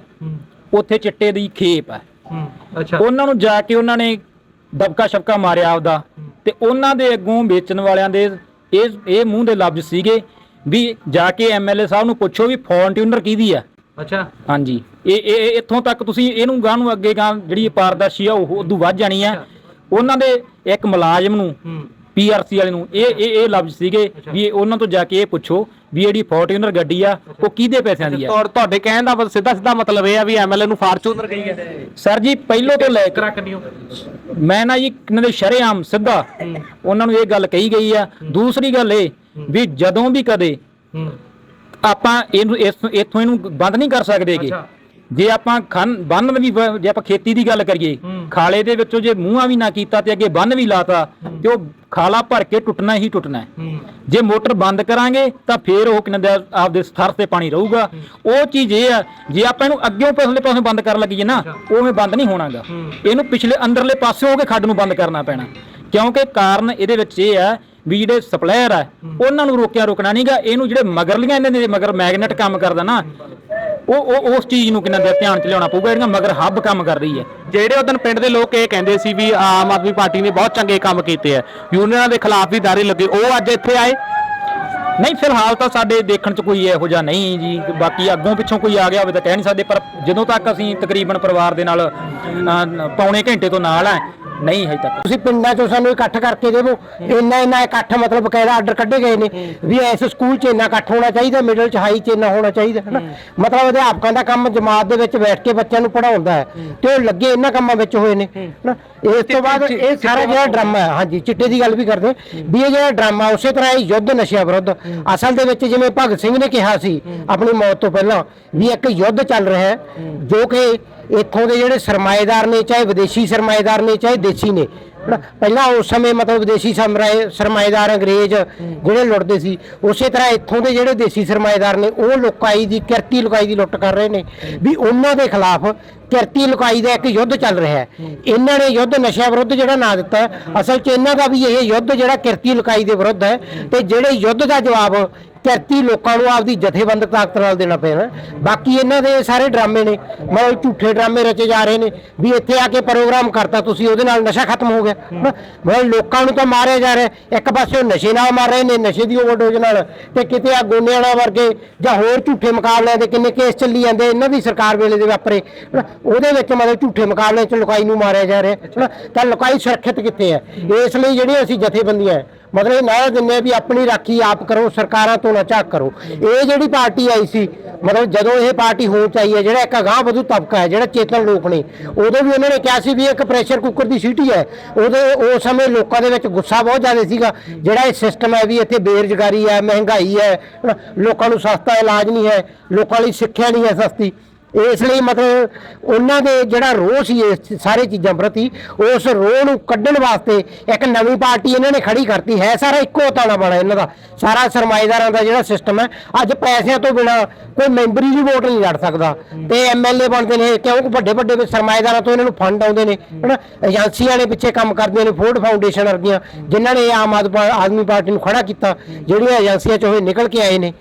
ਉੱਥੇ ਚਿੱਟੇ ਦੀ ਖੇਪ ਹੈ। ਅੱਛਾ। ਉਹਨਾਂ ਨੂੰ ਜਾ ਕੇ ਉਹਨਾਂ ਨੇ ਦਬਕਾ ਸ਼ਬਕਾ ਮਾਰਿਆ ਆਪਦਾ। ਤੇ ਉਹਨਾਂ ਦੇ ਅੱਗੋਂ ਵੇਚਣ ਵਾਲਿਆਂ ਦੇ ਇਹ ਇਹ ਮੂੰਹ ਦੇ ਲਫ਼ਜ਼ ਸੀਗੇ ਵੀ ਜਾ ਕੇ ਐਮਐਲਏ ਸਾਹਿਬ ਨੂੰ ਪੁੱਛੋ ਵੀ ਫੌਰਨ ਟਿਊਨਰ ਕਿਹਦੀ ਆ ਅੱਛਾ। ਹਾਂਜੀ। ਇਹ ਇਹ ਇੱਥੋਂ ਤੱਕ ਤੁਸੀਂ ਇਹਨੂੰ ਗਾਂ ਨੂੰ ਅੱਗੇ ਗਾਂ ਜਿਹੜੀ ਪਾਰਦਰਸ਼ੀ ਆ ਉਹ ਉਦੋਂ ਵੱਧ ਜਾਣੀ ਆ। ਉਹਨਾਂ ਦੇ ਇੱਕ ਮੁਲਾਜ਼ਮ ਨੂੰ ਪੀਆਰਸੀ ਵਾਲੇ ਨੂੰ ਇਹ ਇਹ ਇਹ ਲਫ਼ਜ਼ ਸੀਗੇ ਵੀ ਉਹਨਾਂ ਤੋਂ ਜਾ ਕੇ ਇਹ ਪੁੱਛੋ ਵੀ ਜਿਹੜੀ ਫੋਰਟਿਊਨਰ ਗੱਡੀ ਆ ਉਹ ਕਿਹਦੇ ਪੈਸਿਆਂ ਦੀ ਆ? ਔਰ ਤੁਹਾਡੇ ਕਹਿਣ ਦਾ ਸਿੱਧਾ ਸਿੱਧਾ ਮਤਲਬ ਇਹ ਆ ਵੀ ਐਮਐਲਏ ਨੂੰ ਫਾਰਚੂਨਰ ਗਈ ਹੈ ਸਰ ਜੀ ਪਹਿਲੋਂ ਤੋਂ ਲੈ ਕੇ ਰੱਖ ਦਿਓ ਮੈਂ ਨਾ ਜੀ ਇਹਨਾਂ ਦੇ ਸ਼ਰੇਆਮ ਸਿੱਧਾ ਉਹਨਾਂ ਨੂੰ ਇਹ ਗੱਲ ਕਹੀ ਗਈ ਆ। ਦੂਸਰੀ ਗੱਲ ਇਹ ਵੀ ਜਦੋਂ ਵੀ ਕਦੇ ਆਪਾਂ ਇਹਨੂੰ ਇਸ- ਇੱਥੋਂ ਇਹਨੂੰ ਬੰਦ ਨਹੀਂ ਕਰ ਸਕਦੇਗੇ ਜੇ ਆਪਾਂ ਖੰਨ ਬੰਨ ਵੀ ਜੇ ਆਪਾਂ ਖੇਤੀ ਦੀ ਗੱਲ ਕਰੀਏ ਖਾਲੇ ਦੇ ਵਿੱਚੋਂ ਜੇ ਮੂੰਹਾਂ ਵੀ ਨਾ ਕੀਤਾ ਤੇ ਅੱਗੇ ਬੰਨ ਵੀ ਲਾਤਾ ਤੇ ਉਹ ਖਾਲਾ ਭਰ ਕੇ ਟੁੱਟਣਾ ਹੀ ਟੁੱਟਣਾ ਹੈ। ਜੇ ਮੋਟਰ ਬੰਦ ਕਰਾਂਗੇ ਤਾਂ ਫੇਰ ਉਹ ਕਿਨਾਂ ਦਾ ਆਪਦੇ ਸਥਰ ਤੇ ਪਾਣੀ ਰਹੂਗਾ। ਉਹ ਚੀਜ਼ ਇਹ ਆ ਜੇ ਆਪਾਂ ਇਹਨੂੰ ਅੱਗੇੋਂ ਪਿਛਲੇ ਪਾਸੇ ਬੰਦ ਕਰਨ ਲੱਗੀਏ ਨਾ ਉਵੇਂ ਬੰਦ ਨਹੀਂ ਹੋਣਾਗਾ। ਇਹਨੂੰ ਪਿਛਲੇ ਅੰਦਰਲੇ ਪਾਸੇ ਹੋ ਕੇ ਖੱਡ ਨੂੰ ਬੰਦ ਕਰਨਾ ਪੈਣਾ। ਕਿਉਂਕਿ ਕਾਰਨ ਇਹਦੇ ਵਿੱਚ ਇਹ ਆ ਵੀ ਜਿਹੜੇ ਸਪਲਾਇਰ ਆ ਉਹਨਾਂ ਨੂੰ ਰੋਕਿਆ ਰੋਕਣਾ ਨਹੀਂਗਾ ਇਹਨੂੰ ਜਿਹੜੇ ਮਗਰਲੀਆਂ ਇਹਨਾਂ ਦੇ ਮਗਰ ਮੈਗਨੇਟ ਕੰਮ ਕਰਦਾ ਨਾ ਉਹ ਉਹ ਉਸ ਚੀਜ਼ ਨੂੰ ਕਿਨਾਂ ਦਾ ਧਿਆਨ ਚ ਲਿਆਉਣਾ ਪਊਗਾ ਜਿਹੜੀਆਂ ਮਗਰ ਹੱਬ ਕੰਮ ਕਰ ਰਹੀ ਹੈ। ਜਿਹੜੇ ਉਦੋਂ ਪਿੰਡ ਦੇ ਲੋਕ ਇਹ ਕਹਿੰਦੇ ਸੀ ਵੀ ਆਮ ਆਦਮੀ ਪਾਰਟੀ ਨੇ ਬਹੁਤ ਚੰਗੇ ਕੰਮ ਕੀਤੇ ਆ ਯੂਨੀਅਨਾਂ ਦੇ ਖਿਲਾਫ ਵੀ ਦਾਰੇ ਲੱਗੇ ਉਹ ਅੱਜ ਇੱਥੇ ਆਏ? ਨਹੀਂ ਫਿਲਹਾਲ ਤਾਂ ਸਾਡੇ ਦੇਖਣ ਚ ਕੋਈ ਇਹੋ ਜਿਹਾ ਨਹੀਂ ਜੀ ਬਾਕੀ ਅੱਗੋਂ ਪਿੱਛੋਂ ਕੋਈ ਆ ਗਿਆ ਹੋਵੇ ਤਾਂ ਕਹਿ ਨਹੀਂ ਸਕਦੇ ਪਰ ਜਦੋਂ ਤੱਕ ਅਸੀਂ ਤਕਰੀਬਨ ਪਰਿਵਾਰ ਦੇ ਨਾਲ ਪੌਣੇ ਘੰਟੇ ਤੋਂ ਨਾਲ ਆ ਨਹੀਂ ਹਜੇ ਤੱਕ। ਤੁਸੀਂ ਪਿੰਡਾਂ ਚੋਂ ਸਾਨੂੰ ਇਕੱਠ ਕਰਕੇ ਦੇਵੋ। ਇੰਨਾ ਇੰਨਾ ਇਕੱਠ ਮਤਲਬ ਬਕਾਇਦਾ ਆਰਡਰ ਕੱਢੇ ਗਏ ਨੇ ਵੀ ਇਸ ਸਕੂਲ 'ਚ ਇੰਨਾ ਇਕੱਠ ਹੋਣਾ ਚਾਹੀਦਾ ਮਿਡਲ 'ਚ ਹਾਈ 'ਚ ਇੰਨਾ ਹੋਣਾ ਚਾਹੀਦਾ ਹੈ। ਨਾ ਮਤਲਬ ਅਧਿਆਪਕਾਂ ਦਾ ਕੰਮ ਜਮਾਤ ਦੇ ਵਿੱਚ ਬੈਠ ਕੇ ਬੱਚਿਆਂ ਨੂੰ ਪੜਾਉਂਦਾ ਹੈ ਤੇ ਉਹ ਲੱਗੇ ਇਹਨਾਂ ਕੰਮਾਂ ਵਿੱਚ ਹੋਏ ਨੇ ਨਾ ਇਸ ਤੋਂ ਬਾਅਦ ਇਹ ਸਾਰਾ ਜਿਹੜਾ ਡਰਾਮਾ ਹੈ ਹਾਂਜੀ ਚਿੱਟੇ ਦੀ ਗੱਲ ਵੀ ਕਰਦੇ ਵੀ ਇਹ ਜਿਹੜਾ ਡਰਾਮਾ ਉਸੇ ਤਰ੍ਹਾਂ ਇਹ ਯੁੱਧ ਨਸ਼ਿਆਂ ਵਿਰੁੱਧ। ਅਸਲ ਦੇ ਵਿੱਚ ਜਿਵੇਂ ਭਗਤ ਸਿੰਘ ਨੇ ਕਿਹਾ ਸੀ ਆਪਣੀ ਮੌਤ ਤੋਂ ਪਹਿਲਾਂ ਵੀ ਇੱਕ ਯੁੱਧ ਚੱਲ ਰਿਹਾ ਹੈ। ਜੋ ਕਿ ਇੱਥੋਂ ਦੇ ਜਿਹੜੇ ਸਰਮਾਏਦਾਰ ਨੇ, ਚਾਹੇ ਵਿਦੇਸ਼ੀ ਸਰਮਾਏਦਾਰ ਨੇ, ਚਾਹੇ ਦੇਸੀ ਨੇ ਪਹਿਲਾਂ ਉਸ ਸਮੇਂ ਮਤਲਬ ਵਿਦੇਸ਼ੀ ਸਰਮਾਏ ਸਰਮਾਏਦਾਰ ਅੰਗਰੇਜ਼ ਜਿਹੜੇ ਲੁੱਟਦੇ ਸੀ, ਉਸੇ ਤਰ੍ਹਾਂ ਇੱਥੋਂ ਦੇ ਜਿਹੜੇ ਦੇਸੀ ਸਰਮਾਏਦਾਰ ਨੇ, ਉਹ ਲੋਕਾਈ ਦੀ, ਕਿਰਤੀ ਲੁਕਾਈ ਦੀ ਲੁੱਟ ਕਰ ਰਹੇ ਨੇ। ਵੀ ਉਹਨਾਂ ਦੇ ਖਿਲਾਫ ਕਿਰਤੀ ਲੁਕਾਈ ਦਾ ਇੱਕ ਯੁੱਧ ਚੱਲ ਰਿਹਾ ਹੈ। ਇਹਨਾਂ ਨੇ ਯੁੱਧ ਨਸ਼ਿਆਂ ਵਿਰੁੱਧ ਜਿਹੜਾ ਨਾਂ ਦਿੱਤਾ ਅਸਲ 'ਚ ਇਹਨਾਂ ਦਾ ਵੀ ਇਹ ਯੁੱਧ ਜਿਹੜਾ ਕਿਰਤੀ ਲੁਕਾਈ ਦੇ ਵਿਰੁੱਧ ਹੈ ਤੇ ਜਿਹੜੇ ਯੁੱਧ ਦਾ ਜਵਾਬ ਕਿਰਤੀ ਲੋਕਾਂ ਨੂੰ ਆਪਦੀ ਜਥੇਬੰਦ ਤਾਕਤ ਨਾਲ ਦੇਣਾ ਪੈਣਾ। ਬਾਕੀ ਇਹਨਾਂ ਦੇ ਸਾਰੇ ਡਰਾਮੇ ਨੇ। ਮਤਲਬ ਝੂਠੇ ਡਰਾਮੇ ਰਚੇ ਜਾ ਰਹੇ ਨੇ ਵੀ ਇੱਥੇ ਆ ਕੇ ਪ੍ਰੋਗਰਾਮ ਕਰਤਾ, ਤੁਸੀਂ ਉਹਦੇ ਨਾਲ ਨਸ਼ਾ ਖਤਮ ਹੋ ਗਿਆ। ਹਨਾ। ਮਤਲਬ ਲੋਕਾਂ ਨੂੰ ਤਾਂ ਮਾਰਿਆ ਜਾ ਰਿਹਾ। ਇੱਕ ਪਾਸੇ ਉਹ ਨਸ਼ੇ ਨਾਲ ਮਾਰ ਰਹੇ ਨੇ, ਨਸ਼ੇ ਦੀ ਓਵਰਡੋਜ਼ ਨਾਲ ਤੇ ਕਿਤੇ ਆ ਗੋਨਿਆਣਾ ਵਰਗੇ ਜਾਂ ਹੋਰ ਝੂਠੇ ਮੁਕਾਬਲਿਆਂ ਦੇ ਕਿੰਨੇ ਕੇਸ ਚੱਲੀ ਜਾਂਦੇ ਇਹਨਾਂ ਦੀ ਸਰਕਾਰ ਵੇਲੇ ਦੇ ਵਾਪਰੇ। ਉਹਦੇ ਵਿੱਚ ਮਤਲਬ ਝੂਠੇ ਮੁਕਾਬਲਿਆਂ 'ਚ ਲੁਕਾਈ ਨੂੰ ਮਾਰਿਆ ਜਾ ਰਿਹਾ। ਹਨਾ। ਤਾਂ ਲੁਕਾਈ ਸੁਰੱਖਿਅਤ ਕਿੱਥੇ ਹੈ ਇਸ ਲਈ ਜਿਹੜੀਆਂ ਅਸੀਂ ਜਥੇਬੰਦੀਆਂ ਮਤਲਬ ਇਹ ਨਾ ਦਿੰਦੇ ਆ ਵੀ ਆਪਣੀ ਰਾਖੀ ਆਪ ਕਰੋ ਸਰਕਾਰਾਂ ਤੋਂ ਨਾ ਝਾਕ ਕਰੋ। ਇਹ ਜਿਹੜੀ ਪਾਰਟੀ ਆਈ ਸੀ ਮਤਲਬ ਜਦੋਂ ਇਹ ਪਾਰਟੀ ਹੋਣ ਚਾਹੀ ਹੈ ਜਿਹੜਾ ਇੱਕ ਅਗਾਂਹ ਵਧੂ ਤਬਕਾ ਹੈ ਜਿਹੜਾ ਚੇਤਨ ਲੋਕ ਨੇ ਉਦੋਂ ਵੀ ਉਹਨਾਂ ਨੇ ਕਿਹਾ ਸੀ ਵੀ ਇੱਕ ਪ੍ਰੈਸ਼ਰ ਕੁੱਕਰ ਦੀ ਸੀਟੀ ਹੈ। ਉਹਦੇ ਉਸ ਸਮੇਂ ਲੋਕਾਂ ਦੇ ਵਿੱਚ ਗੁੱਸਾ ਬਹੁਤ ਜ਼ਿਆਦਾ ਸੀਗਾ ਜਿਹੜਾ ਇਹ ਸਿਸਟਮ ਹੈ ਵੀ ਇੱਥੇ ਬੇਰੁਜ਼ਗਾਰੀ ਹੈ ਮਹਿੰਗਾਈ ਹੈ ਹਨਾ, ਲੋਕਾਂ ਨੂੰ ਸਸਤਾ ਇਲਾਜ ਨਹੀਂ ਹੈ ਲੋਕਾਂ ਲਈ ਸਿੱਖਿਆ ਨਹੀਂ ਹੈ ਸਸਤੀ। ਇਸ ਲਈ ਮਤਲਬ ਉਹਨਾਂ ਦੇ ਜਿਹੜਾ ਰੋਹ ਸੀ ਇਸ ਸਾਰੇ ਚੀਜ਼ਾਂ ਪ੍ਰਤੀ, ਉਸ ਰੋਹ ਨੂੰ ਕੱਢਣ ਵਾਸਤੇ ਇੱਕ ਨਵੀਂ ਪਾਰਟੀ ਇਹਨਾਂ ਨੇ ਖੜੀ ਕਰਤੀ। ਹੈ ਸਾਰਾ ਇੱਕੋ ਤਾਣਾ ਬਣਾ ਇਹਨਾਂ ਦਾ। ਸਾਰਾ ਸਰਮਾਏਦਾਰਾਂ ਦਾ ਜਿਹੜਾ ਸਿਸਟਮ ਹੈ, ਅੱਜ ਪੈਸਿਆਂ ਤੋਂ ਬਿਨਾ ਕੋਈ ਮੈਂਬਰੀ ਦੀ ਵੋਟ ਨਹੀਂ ਲੜ ਸਕਦਾ। ਤੇ ਐਮਐਲਏ ਬਣਦੇ ਨੇ ਕਿਉਂਕਿ ਵੱਡੇ ਵੱਡੇ ਸਰਮਾਏਦਾਰਾਂ ਤੋਂ ਇਹਨਾਂ ਨੂੰ ਫੰਡ ਆਉਂਦੇ ਨੇ। ਹਨਾ? ਏਜੰਸੀਆਂ ਨੇ ਪਿੱਛੇ ਕੰਮ ਕਰਦੀਆਂ ਨੇ ਫੋਰਡ ਫਾਊਂਡੇਸ਼ਨ ਵਰਗੀਆਂ ਜਿਨ੍ਹਾਂ ਨੇ ਆਮ ਆਦ- ਆਦਮੀ ਪਾਰਟੀ ਨੂੰ ਖੜਾ ਕੀਤਾ ਜਿਹੜੀਆਂ ਏਜੰਸੀਆਂ ਚੋਂ ਇਹ ਨਿਕਲ ਕੇ ਆਏ ਨੇ।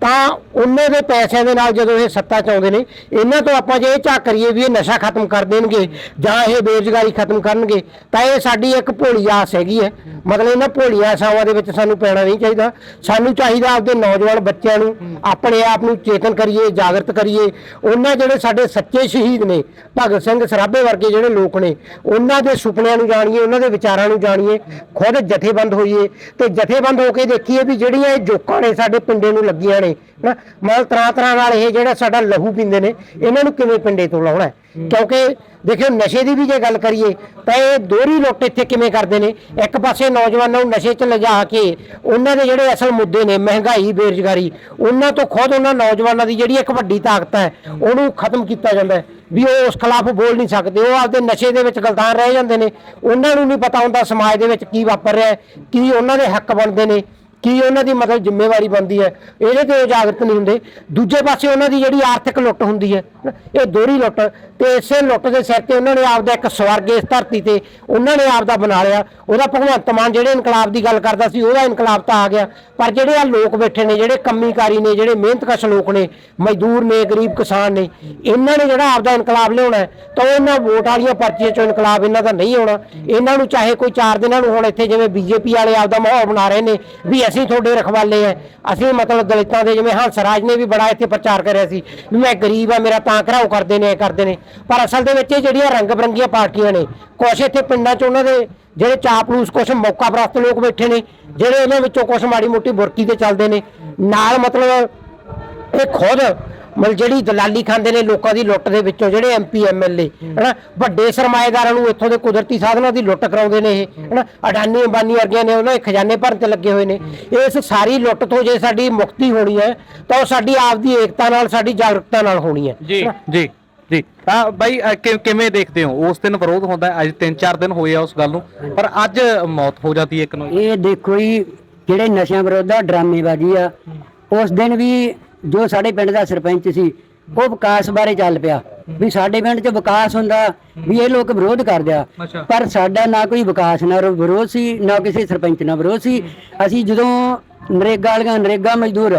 ਤਾਂ ਉਹਨਾਂ ਦੇ ਪੈਸਿਆਂ ਦੇ ਨਾਲ ਜਦੋਂ ਇਹ ਸੱਤਾ ਚ ਆਉਂਦੇ ਨੇ ਇਹਨਾਂ ਤੋਂ ਆਪਾਂ ਜੇ ਇਹ ਝਾਕ ਕਰੀਏ ਵੀ ਇਹ ਨਸ਼ਾ ਖਤਮ ਕਰ ਦੇਣਗੇ ਜਾਂ ਇਹ ਬੇਰੁਜ਼ਗਾਰੀ ਖਤਮ ਕਰਨਗੇ ਤਾਂ ਇਹ ਸਾਡੀ ਇੱਕ ਭੋਲੀ ਆਸ ਹੈਗੀ ਹੈ। ਮਤਲਬ ਇਹਨਾਂ ਭੋਲੀਆਂ ਆਸਾਵਾਂ ਦੇ ਵਿੱਚ ਸਾਨੂੰ ਪੈਣਾ ਨਹੀਂ ਚਾਹੀਦਾ। ਸਾਨੂੰ ਚਾਹੀਦਾ ਆਪਦੇ ਨੌਜਵਾਨ ਬੱਚਿਆਂ ਨੂੰ ਆਪਣੇ ਆਪ ਨੂੰ ਚੇਤਨ ਕਰੀਏ, ਜਾਗਰਤ ਕਰੀਏ। ਉਹਨਾਂ ਜਿਹੜੇ ਸਾਡੇ ਸੱਚੇ ਸ਼ਹੀਦ ਨੇ, ਭਗਤ ਸਿੰਘ ਸਰਾਭੇ ਵਰਗੇ ਜਿਹੜੇ ਲੋਕ ਨੇ, ਉਹਨਾਂ ਦੇ ਸੁਪਨਿਆਂ ਨੂੰ ਜਾਣੀਏ, ਉਹਨਾਂ ਦੇ ਵਿਚਾਰਾਂ ਨੂੰ ਜਾਣੀਏ, ਖੁਦ ਜਥੇਬੰਦ ਹੋਈਏ। ਤੇ ਜਥੇਬੰਦ ਹੋ ਕੇ ਦੇਖੀਏ ਵੀ ਜਿਹੜੀਆਂ ਇਹ ਜੋਕਾਂ ਨੇ ਸਾਡੇ ਪਿੰਡੇ ਨੂੰ ਲੱਗੀਆਂ ਨੇ ਨਾ ਮਤਲਬ ਤਰ੍ਹਾਂ ਤਰ੍ਹਾਂ ਨਾਲ ਇਹ ਜਿਹੜਾ ਸਾਡਾ ਲਹੂ ਪੀਂਦੇ ਨੇ, ਇਹਨਾਂ ਨੂੰ ਕਿਵੇਂ ਪਿੰਡੇ ਤੋਂ ਲਾਉਣਾ ਕਿਉਂਕਿ ਦੇਖਿਓ, ਨਸ਼ੇ ਦੀ ਵੀ ਜੇ ਗੱਲ ਕਰੀਏ, ਤਾਂ ਇਹ ਦੋਹਰੀ ਲੁੱਟ ਇੱਥੇ ਕਿਵੇਂ ਕਰਦੇ ਨੇ? ਇੱਕ ਪਾਸੇ ਨੌਜਵਾਨਾਂ ਨੂੰ ਨਸ਼ੇ 'ਚ ਲਿਜਾ ਕੇ ਉਹਨਾਂ ਦੇ ਜਿਹੜੇ ਅਸਲ ਮੁੱਦੇ ਨੇ, ਮਹਿੰਗਾਈ, ਬੇਰੁਜ਼ਗਾਰੀ, ਉਹਨਾਂ ਤੋਂ ਖੁਦ ਉਹਨਾਂ ਨੌਜਵਾਨਾਂ ਦੀ ਜਿਹੜੀ ਇੱਕ ਵੱਡੀ ਤਾਕਤ ਹੈ, ਉਹਨੂੰ ਖਤਮ ਕੀਤਾ ਜਾਂਦਾ ਹੈ। ਵੀ ਉਹ ਉਸ ਖਿਲਾਫ ਬੋਲ ਨਹੀਂ ਸਕਦੇ, ਉਹ ਆਪਦੇ ਨਸ਼ੇ ਦੇ ਵਿੱਚ ਗਲਤਾਨ ਰਹਿ ਜਾਂਦੇ ਨੇ। ਉਹਨਾਂ ਨੂੰ ਨਹੀਂ ਪਤਾ ਹੁੰਦਾ ਸਮਾਜ ਦੇ ਵਿੱਚ ਕੀ ਵਾਪਰ ਰਿਹਾ ਕੀ ਉਹਨਾਂ ਦੇ ਹੱਕ ਬਣਦੇ ਨੇ। ਕੀ ਉਹਨਾਂ ਦੀ ਮਤਲਬ ਜ਼ਿੰਮੇਵਾਰੀ ਬਣਦੀ ਹੈ? ਇਹਦੇ ਤੇ ਉਹ ਜਾਗਰਤ ਨਹੀਂ ਹੁੰਦੇ। ਦੂਜੇ ਪਾਸੇ ਉਹਨਾਂ ਦੀ ਜਿਹੜੀ ਆਰਥਿਕ ਲੁੱਟ ਹੁੰਦੀ ਹੈ ਇਹ ਦੋਹਰੀ ਲੁੱਟ। ਤੇ ਇਸੇ ਲੁੱਟ ਦੇ ਸਿਰ ਤੇ ਉਹਨਾਂ ਨੇ ਆਪਦਾ ਇੱਕ ਸਵਰਗ ਇਸ ਧਰਤੀ ਤੇ ਉਹਨਾਂ ਨੇ ਆਪਦਾ ਬਣਾ ਲਿਆ। ਉਹਦਾ ਭਗਵੰਤ ਮਾਨ ਜਿਹੜੇ ਇਨਕਲਾਬ ਦੀ ਗੱਲ ਕਰਦਾ ਸੀ ਉਹਦਾ ਇਨਕਲਾਬ ਤਾਂ ਆ ਗਿਆ। ਪਰ ਜਿਹੜੇ ਆ ਲੋਕ ਬੈਠੇ ਨੇ ਜਿਹੜੇ ਕੰਮੀਕਾਰੀ ਨੇ ਜਿਹੜੇ ਮਿਹਨਤਕਸ਼ ਲੋਕ ਨੇ ਮਜ਼ਦੂਰ ਨੇ ਗਰੀਬ ਕਿਸਾਨ ਨੇ ਇਹਨਾਂ ਨੇ ਜਿਹੜਾ ਆਪਦਾ ਇਨਕਲਾਬ ਲਿਆਉਣਾ ਹੈ, ਤਾਂ ਇਹਨਾਂ ਵੋਟ ਵਾਲੀਆਂ ਪਰਚੀਆਂ ਚੋਂ ਇਨਕਲਾਬ ਇਹਨਾਂ ਦਾ ਨਹੀਂ ਆਉਣਾ। ਇਹਨਾਂ ਨੂੰ ਚਾਹੇ ਕੋਈ ਚਾਰ ਦਿਨਾਂ ਨੂੰ ਹੁਣ ਇੱਥੇ ਜਿਵੇਂ ਬੀਜੇਪੀ ਵਾਲੇ ਆਪਦਾ ਮਾਹੌਲ ਬਣਾ ਰਹੇ ਨੇ ਵੀ ਅਸੀਂ ਤੁਹਾਡੇ ਰਖਵਾਲੇ ਆ। ਅਸੀਂ ਮਤਲਬ ਦਲਿਤਾਂ ਦੇ ਜਿਵੇਂ ਹੰਸ ਰਾਜ ਨੇ ਵੀ ਬੜਾ ਇੱਥੇ ਪ੍ਰਚਾਰ ਕਰਿਆ ਸੀ ਵੀ ਮੈਂ ਗਰੀਬ ਆ, ਮੇਰਾ ਤਾਂ ਘਰਾਓ ਕਰਦੇ ਨੇ, ਇਹ ਕਰਦੇ ਨੇ। ਪਰ ਅਸਲ ਦੇ ਵਿੱਚ ਇਹ ਜਿਹੜੀਆਂ ਰੰਗ ਬਰੰਗੀਆਂ ਪਾਰਟੀਆਂ ਨੇ, ਕੁਛ ਇੱਥੇ ਪਿੰਡਾਂ 'ਚ ਉਹਨਾਂ ਦੇ ਜਿਹੜੇ ਚਾਪਲੂਸ, ਕੁਛ ਮੌਕਾ ਪ੍ਰਸਤ ਲੋਕ ਬੈਠੇ ਨੇ, ਜਿਹੜੇ ਉਹਨਾਂ ਵਿੱਚੋਂ ਕੁਛ ਮਾੜੀ ਮੋਟੀ ਬੁਰਕੀ ਤੇ ਚੱਲਦੇ ਨੇ। ਨਾਲ ਮਤਲਬ ਇਹ ਖੁਦ ਮਤਲਬ ਜਿਹੜੀ ਦਲਾਲੀ ਖਾਂਦੇ ਨੇ ਲੋਕਾਂ ਦੀ ਲੁੱਟ ਦੇ ਵਿੱਚੋਂ ਜਿਹੜੇ ਐਮਪੀ ਐਮਐਲਏ ਹਨਾ? ਵੱਡੇ ਸਰਮਾਏਦਾਰਾਂ ਨੂੰ ਇੱਥੋਂ ਦੇ ਕੁਦਰਤੀ ਸਾਧਨਾਂ ਦੀ ਲੁੱਟ ਕਰਾਉਂਦੇ ਨੇ ਇਹ ਹਨਾ? ਅਡਾਨੀ ਅੰਬਾਨੀ ਵਰਗਿਆਂ ਨੇ ਉਹਨਾਂ ਦੇ ਖਜ਼ਾਨੇ ਭਰਨ ਤੇ ਲੱਗੇ ਹੋਏ ਨੇ। ਇਸ ਸਾਰੀ ਲੁੱਟ ਤੋਂ ਜੇ ਸਾਡੀ ਮੁਕਤੀ ਹੋਣੀ ਹੈ ਤਾਂ ਉਹ ਸਾਡੀ ਆਪਦੀ ਏਕਤਾ ਨਾਲ ਸਾਡੀ ਜਾਗਰੂਕਤਾ ਨਾਲ ਹੋਣੀ ਹੈ ਜੀ ਜੀ ਜੀ। ਤਾਂ ਬਾਈ ਅ, ਕਿ- ਕਿਵੇਂ ਦੇਖਦੇ ਹੋ? ਉਸ ਦਿਨ ਵਿਰੋਧ ਹੁੰਦਾ ਹੈ, ਅੱਜ 3-4 ਦਿਨ ਹੋਏ ਆ ਉਸ ਗੱਲ ਨੂੰ ਪਰ ਅੱਜ ਮੌਤ ਹੋ ਜਾਂਦੀ ਹੈ ਇੱਕ ਨੂੰ। ਇਹ ਦੇਖੋ ਜੀ ਜਿਹੜੇ ਨਸ਼ਿਆਂ ਵਿਰੁੱਧ ਦਾ ਡਰਾਮੇਬਾਜ਼ੀ ਆ ਉਸ ਦਿਨ ਵੀ ਜੋ ਸਾਡੇ ਪਿੰਡ ਦਾ ਸਰਪੰਚ ਸੀ ਉਹ ਵਿਕਾਸ ਬਾਰੇ ਚੱਲ ਪਿਆ। ਵੀ ਸਾਡੇ ਪਿੰਡ 'ਚ ਵਿਕਾਸ ਹੁੰਦਾ ਵੀ ਇਹ ਲੋਕ ਵਿਰੋਧ ਕਰਦੇ ਆ। ਪਰ ਸਾਡਾ ਨਾ ਕੋਈ ਵਿਕਾਸ ਨਾਲ ਵਿਰੋਧ ਸੀ ਨਾ ਕਿਸੇ ਸਰਪੰਚ ਨਾਲ ਵਿਰੋਧ ਸੀ। ਅਸੀਂ ਜਦੋਂ ਨਰੇਗਾ ਵਾਲੀਆਂ ਨਰੇਗਾ ਮਜ਼ਦੂਰ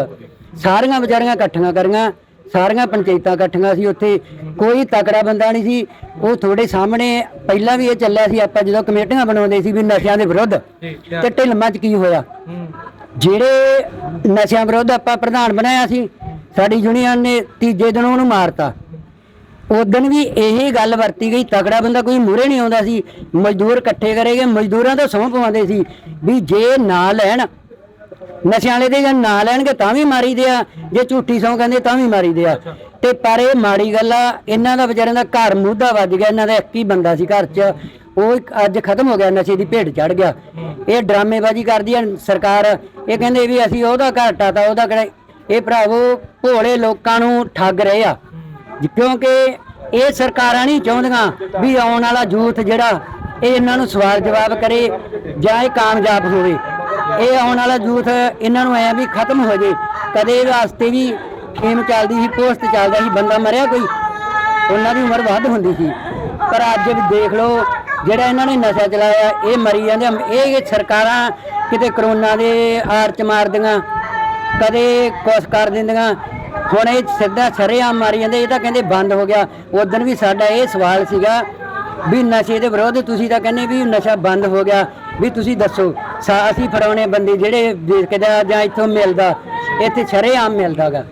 ਸਾਰੀਆਂ ਵਿਚਾਰੀਆਂ ਇਕੱਠੀਆਂ ਕਰੀਆਂ ਸਾਰੀਆਂ ਪੰਚਾਇਤਾਂ ਇਕੱਠੀਆਂ ਸੀ ਉੱਥੇ ਕੋਈ ਤਕੜਾ ਬੰਦਾ ਨਹੀਂ ਸੀ। ਉਹ ਤੁਹਾਡੇ ਸਾਹਮਣੇ ਪਹਿਲਾਂ ਵੀ ਇਹ ਚੱਲਿਆ ਸੀ ਆਪਾਂ ਜਦੋਂ ਕਮੇਟੀਆਂ ਬਣਾਉਂਦੇ ਸੀ ਵੀ ਨਸ਼ਿਆਂ ਦੇ ਵਿਰੁੱਧ ਤੇ ਢਿਲਮਾਂ 'ਚ ਕੀ ਹੋਇਆ? ਜਿਹੜੇ ਨਸ਼ਿਆਂ ਵਿਰੁੱਧ ਆਪਾਂ ਪ੍ਰਧਾਨ ਬਣਾਇਆ ਸੀ ਸਾਡੀ ਯੂਨੀਅਨ ਨੇ ਤੀਜੇ ਦਿਨ ਉਹਨੂੰ ਮਾਰਤਾ। ਉਦੋਂ ਵੀ ਇਹੀ ਗੱਲ ਵਰਤੀ ਗਈ ਤਗੜਾ ਬੰਦਾ ਕੋਈ ਮੂਰੇ ਨਹੀਂ ਆਉਂਦਾ ਸੀ ਮਜ਼ਦੂਰ ਇਕੱਠੇ ਕਰੇਗੇ ਮਜ਼ਦੂਰਾਂ ਤੋਂ ਸਹੁੰ ਪਵਾਉਂਦੇ ਸੀ ਵੀ ਜੇ ਨਾ ਲੈਣ ਨਸ਼ਿਆਂ ਵਾਲੇ ਦੇ ਜੇ ਨਾ ਲੈਣਗੇ ਤਾਂ ਵੀ ਮਾਰੀਦੇ ਆ ਜੇ ਝੂਠੀ ਸਹੁੰ ਕਹਿੰਦੇ ਤਾਂ ਵੀ ਮਾਰੀਦੇ ਆ। ਤੇ ਪਰ ਇਹ ਮਾੜੀ ਗੱਲ ਆ ਇਹਨਾਂ ਦਾ ਵਿਚਾਰਿਆਂ ਦਾ ਘਰ ਮੁੱਦਾ ਵੱਜ ਗਿਆ ਇਹਨਾਂ ਦਾ ਇੱਕ ਹੀ ਬੰਦਾ ਸੀ ਘਰ 'ਚ ਉਹ ਇੱਕ ਅੱਜ ਖਤਮ ਹੋ ਗਿਆ ਨਸ਼ੇ ਦੀ ਭੇਡ ਚੜ ਗਿਆ। ਇਹ ਡਰਾਮੇਬਾਜ਼ੀ ਕਰਦੀ ਆ ਸਰਕਾਰ। ਇਹ ਕਹਿੰਦੇ ਵੀ ਅਸੀਂ ਉਹਦਾ ਘਰ ਟਾਤਾ ਉਹਦਾ ਕਿਹੜਾ ਇਹ ਭਰਾਵੋ ਭੋਲੇ ਲੋਕਾਂ ਨੂੰ ਠੱਗ ਰਹੇ ਆ। ਕਿਉਂਕਿ ਇਹ ਸਰਕਾਰਾਂ ਨਹੀਂ ਚਾਹੁੰਦੀਆਂ ਵੀ ਆਉਣ ਵਾਲਾ ਯੂਥ ਜਿਹੜਾ ਇਹ ਇਹਨਾਂ ਨੂੰ ਸਵਾਲ ਜਵਾਬ ਕਰੇ ਜਾਂ ਇਹ ਕਾਮਯਾਬ ਹੋਵੇ। ਇਹ ਆਉਣ ਵਾਲਾ ਯੂਥ ਇਹਨਾਂ ਨੂੰ ਐ ਵੀ ਖਤਮ ਹੋ ਜੇ। ਕਦੇ ਵਾਸਤੇ ਵੀ ਫੇਮ ਚੱਲਦੀ ਸੀ ਪੋਸਟ ਚੱਲਦਾ ਸੀ ਬੰਦਾ ਮਰਿਆ ਕੋਈ। ਉਹਨਾਂ ਦੀ ਉਮਰ ਵੱਧ ਹੁੰਦੀ ਸੀ। ਪਰ ਅੱਜ ਵੀ ਦੇਖ ਲਓ ਜਿਹੜਾ ਇਹਨਾਂ ਨੇ ਨਸ਼ਾ ਚਲਾਇਆ, ਇਹ ਮਰੀ ਜਾਂਦੇ ਆ। ਇਹ ਸਰਕਾਰਾਂ ਕਿਤੇ ਕਰੋਨਾ ਦੇ ਆਰ ਚ ਮਾਰਦੀਆਂ ਕਦੇ ਕੁਛ ਕਰ ਦਿੰਦੀਆਂ, ਹੁਣ ਇਹ ਸਿੱਧਾ ਸਰੇਆਮ ਮਾਰੀ ਜਾਂਦੇ, ਇਹ ਤਾਂ ਕਹਿੰਦੇ ਬੰਦ ਹੋ ਗਿਆ। ਉਦੋਂ ਵੀ ਸਾਡਾ ਇਹ ਸਵਾਲ ਸੀਗਾ ਵੀ ਨਸ਼ੇ ਦੇ ਵਿਰੋਧ ਤੁਸੀਂ ਤਾਂ ਕਹਿੰਦੇ ਵੀ ਨਸ਼ਾ ਬੰਦ ਹੋ ਗਿਆ। ਵੀ ਤੁਸੀਂ ਦੱਸੋ, ਸਾ- ਅਸੀਂ ਫੜਾਉਣੇ ਬੰਦੇ ਜਿਹੜੇ ਵੇਚਦਾ ਜਾਂ ਇੱਥੋਂ ਮਿਲਦਾ, ਇੱਥੇ ਸਰੇਆਮ ਮਿਲਦਾਗਾ।